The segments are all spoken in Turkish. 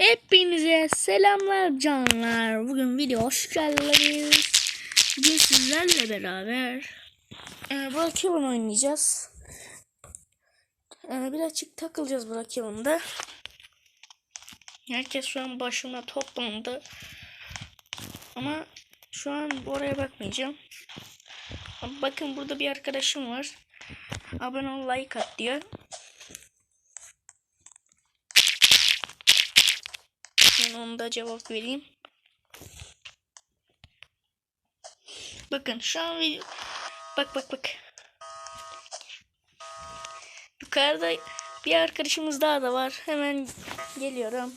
Hepinize selamlar canlar. Bugün video hoş geldiniz. Bugün sizlerle beraber e, Brookhaven oynayacağız. E, birazcık takılacağız Brookhaven'da. Herkes şu an başına toplandı. Ama şu an oraya bakmayacağım. Bakın burada bir arkadaşım var. Abone ol like at diyor. Ben ona da cevap vereyim. Bakın şu an video... Bak bak bak. Yukarıda bir arkadaşımız daha da var. Hemen geliyorum.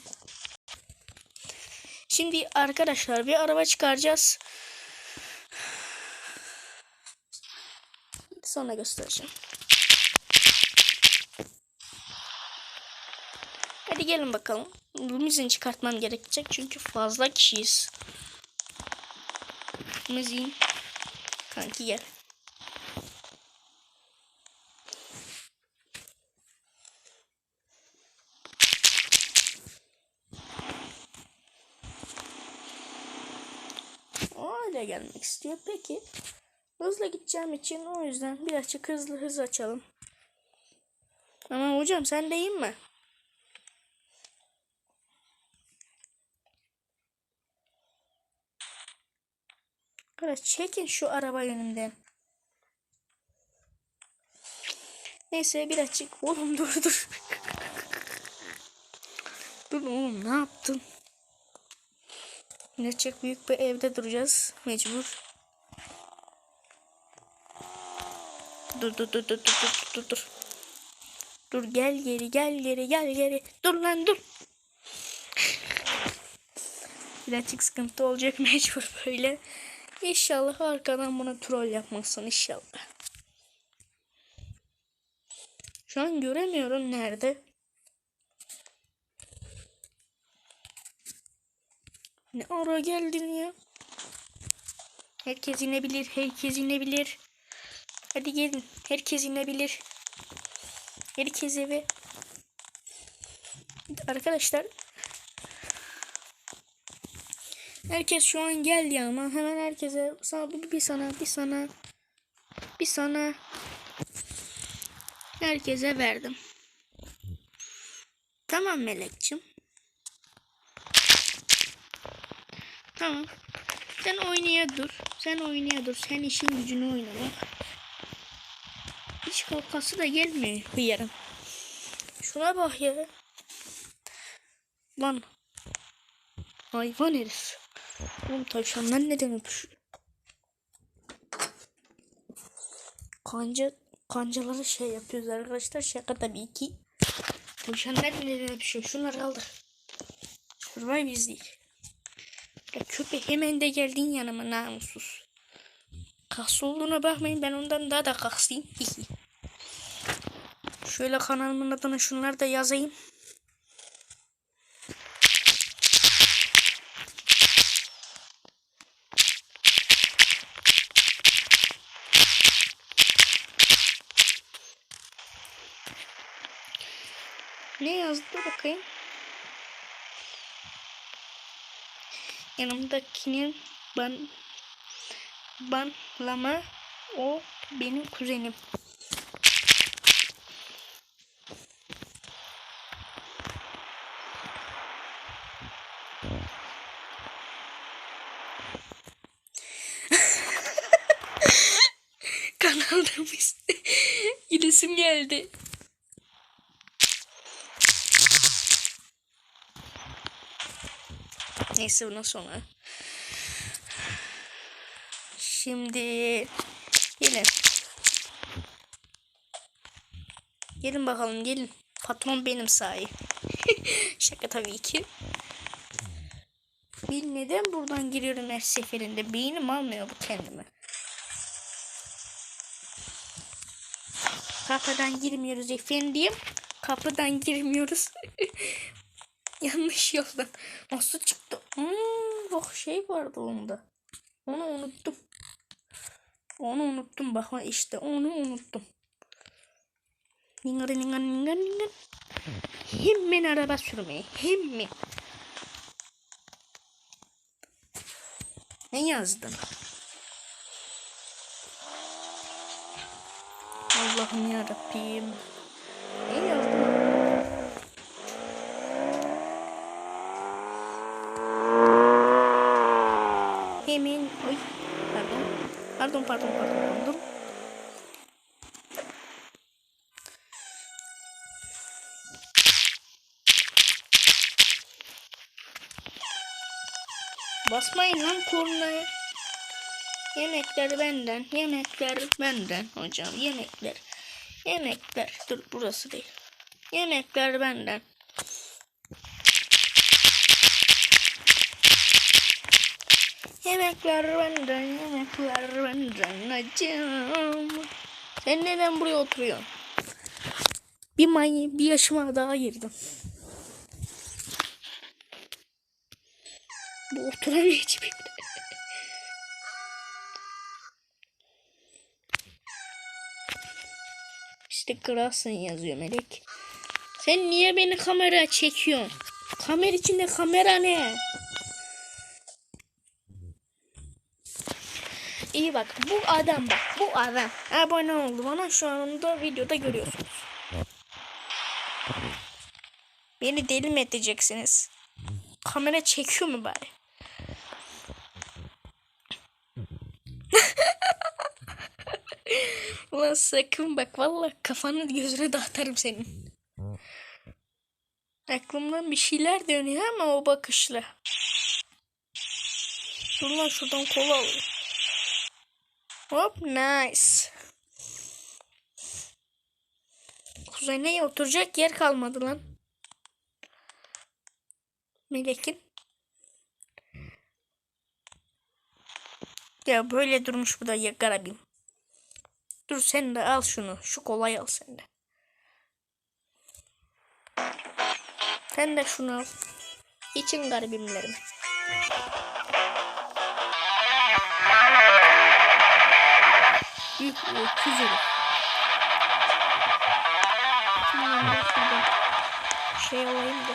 Şimdi arkadaşlar bir araba çıkaracağız. Sonra göstereceğim. Hadi gelin bakalım. Limuzin çıkartmam gerekecek çünkü fazla kişiyiz. Limuzin. Kanki gel. Öyle gelmek istiyor. Peki. Hızla gideceğim için o yüzden birazcık hızlı hız açalım. Ama hocam sen de mi? Arkadaş çekin şu araba önümden. Neyse birazcık. Oğlum dur dur. dur oğlum ne yaptın? Birazcık büyük bir evde duracağız. Mecbur. Dur dur dur dur dur dur dur. Dur gel geri gel geri gel geri. Dur lan dur. Birazcık sıkıntı olacak mecbur böyle. İnşallah arkadan bana troll yapmazsın inşallah. Şu an göremiyorum nerede. Ne ara geldin ya? Herkes inebilir, herkes inebilir. Hadi gelin, herkes inebilir. Herkes eve. Arkadaşlar Herkes şu an geldi ama hemen herkese sana bir, sana bir sana bir sana herkese verdim. Tamam Melekçim. Tamam. Sen oynaya dur. Sen oynaya dur. Sen işin gücünü oynama. Hiç kalkası da gelmiyor bu yarım. Şuna bak ya. Lan. Hayvan herif. Oğlum tavşanlar neden öpüşüyor? Kanca, kancaları şey yapıyoruz arkadaşlar. Şaka tabii ki. Tavşanlar neden öpüşüyor? Şunları kaldır. Biz değil. Ya köpek hemen de geldin yanıma namussuz. Kaks olduğuna bakmayın ben ondan daha da kaksıyım. Şöyle kanalımın adına şunları da yazayım. Ne yazdı bakayım. Yanımdakinin ban banlama o benim kuzenim. Kanalda biz gidesim geldi. Neyse bundan sonra. Şimdi gelin. Gelin bakalım gelin. Patron benim sahi. Şaka tabii ki. Ben neden buradan giriyorum her seferinde? Beynim almıyor bu kendime. Kapıdan girmiyoruz efendim. Kapıdan girmiyoruz. Yanlış yoldan. Nasıl çıktı? Hmm, bak şey vardı onda. Onu unuttum. Onu unuttum bakma işte onu unuttum. Ningar ningar ningar ningar. Hemen araba sürmeye. Hemen. Ne yazdın? Allah'ım yarabbim. Ne yazdın? Pardon pardon pardon pardon. Basmayın lan kornaya. Yemekler benden. Yemekler benden hocam. Yemekler. Yemekler. Dur burası değil. Yemekler benden. Yemekler benden. Yemekler benden. Acım. Sen neden buraya oturuyorsun? Bir may bir yaşıma daha girdim. Bu oturamayacak. İşte kralsın yazıyor Melek. Sen niye beni kamera çekiyorsun? Kamera içinde kamera ne? İyi bak bu adam bak bu adam abone oldu bana şu anda videoda görüyorsunuz. Beni deli mi edeceksiniz? Kamera çekiyor mu bari? Ulan sakın bak vallahi kafanı gözüne dağıtarım senin. Aklımdan bir şeyler dönüyor ama o bakışla. Dur lan şuradan kola alayım. Hop nice. Kuzeyine oturacak yer kalmadı lan. Melek'in. Ya böyle durmuş bu da ya garibim. Dur sen de al şunu. Şu kolayı al sen de. Sen de şunu al. İçin garibimlerim. Büyük öküz herif. Şey alayım da.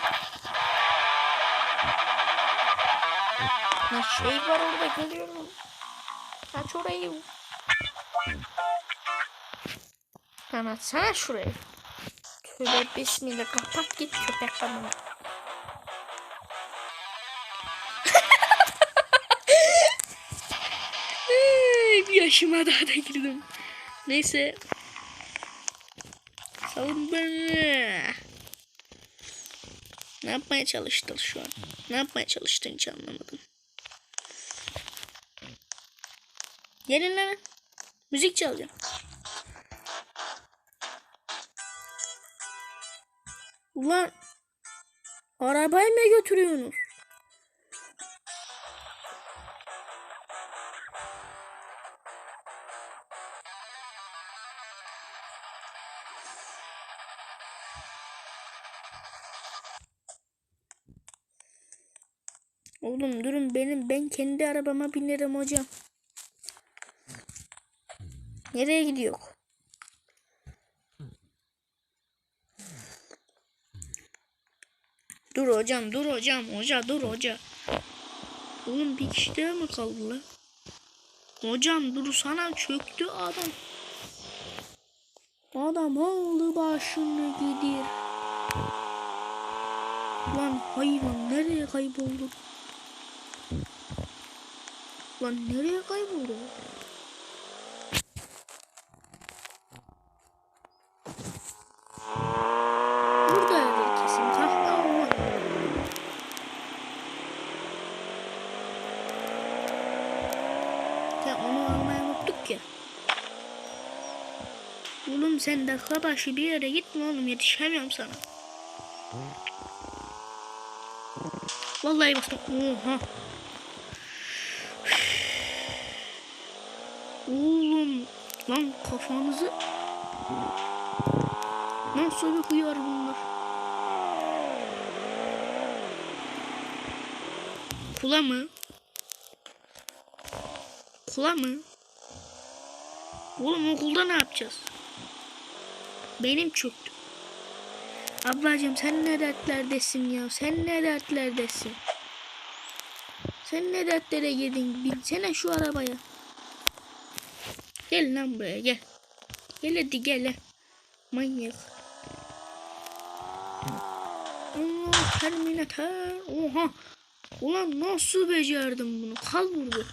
Ne şey var orada görüyorum. Aç orayı. Sen açsana şurayı. Tövbe bismillah kapat git köpek kadını. Yaşıma daha da girdim. Neyse. Savun beni. Ne yapmaya çalıştın şu an? Ne yapmaya çalıştın hiç anlamadım. Gelin lan. Müzik çalacağım. Ulan arabayı mı götürüyorsunuz? Oğlum durun benim ben kendi arabama binerim hocam. Nereye gidiyor? Dur hocam dur hocam hoca dur hoca. Oğlum bir kişi daha mı kaldı la? Hocam dur sana çöktü adam. Adam oldu başını gidir. Lan hayvan nereye kayboldu? Lan nereye kayboldu? Oğlum sen dakika başı bir yere gitme oğlum yetişemiyorum sana. Vallahi bastım. Oha. Oğlum lan kafanızı Nasıl bir hıyar bunlar? Kula mı? Kula mı? Oğlum okulda ne yapacağız? Benim çöktü. Ablacığım sen ne dertlerdesin ya? Sen ne dertlerdesin? Sen ne dertlere girdin? Binsene şu arabaya. Gel lan buraya gel. Gel hadi gel. Manyak. Allah Terminator. Oha. Ulan nasıl becerdim bunu? Kal burada.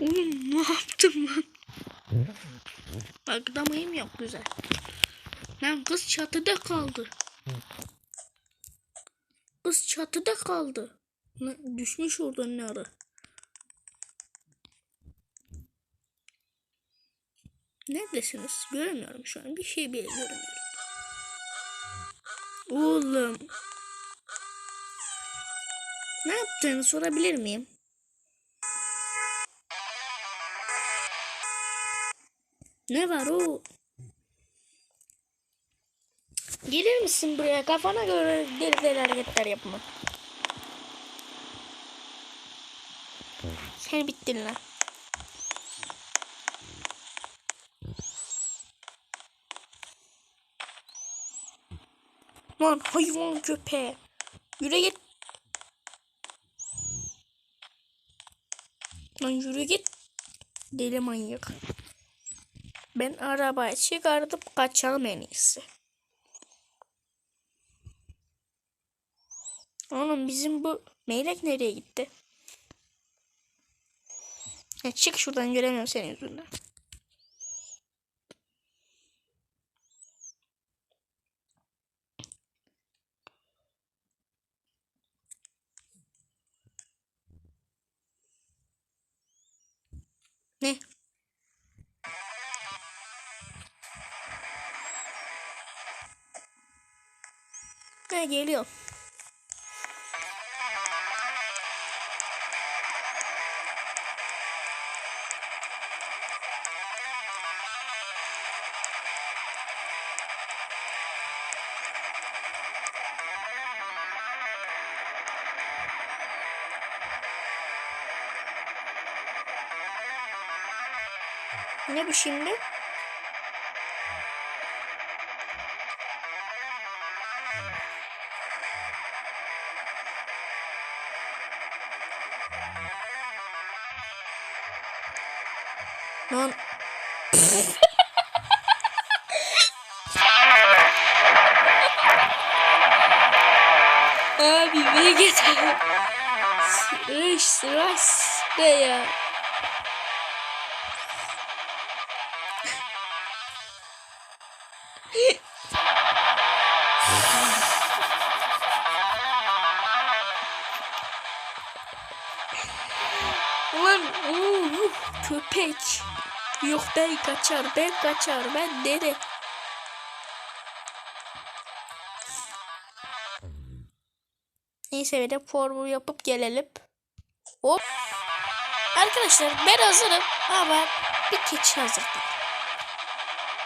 Oğlum ne yaptım lan? Aklamayım yok güzel. Lan kız çatıda kaldı. Kız çatıda kaldı. Düşmüş orada ne ara. Neredesiniz? Göremiyorum şu an. Bir şey bile göremiyorum. Oğlum. Ne yaptığını sorabilir miyim? Ne var o? Gelir misin buraya? Kafana göre deli deli hareketler yapma. Sen bittin lan. Lan hayvan köpeği. Yürü git. Lan yürü git. Deli manyak. Ben arabaya çıkartıp kaçalım en iyisi. Oğlum bizim bu meylek nereye gitti? Ya çık şuradan göremiyorum senin yüzünden. Ne geliyor? Ne bu şimdi? Lan. Abi Vegeta. Sıraş sıraş be ya. Ulan oo, yuh, köpek. Yok ben kaçar ben kaçar ben dede. Neyse bir de formül yapıp gelelim. Hop. Arkadaşlar ben hazırım ama bir keçi hazır değil.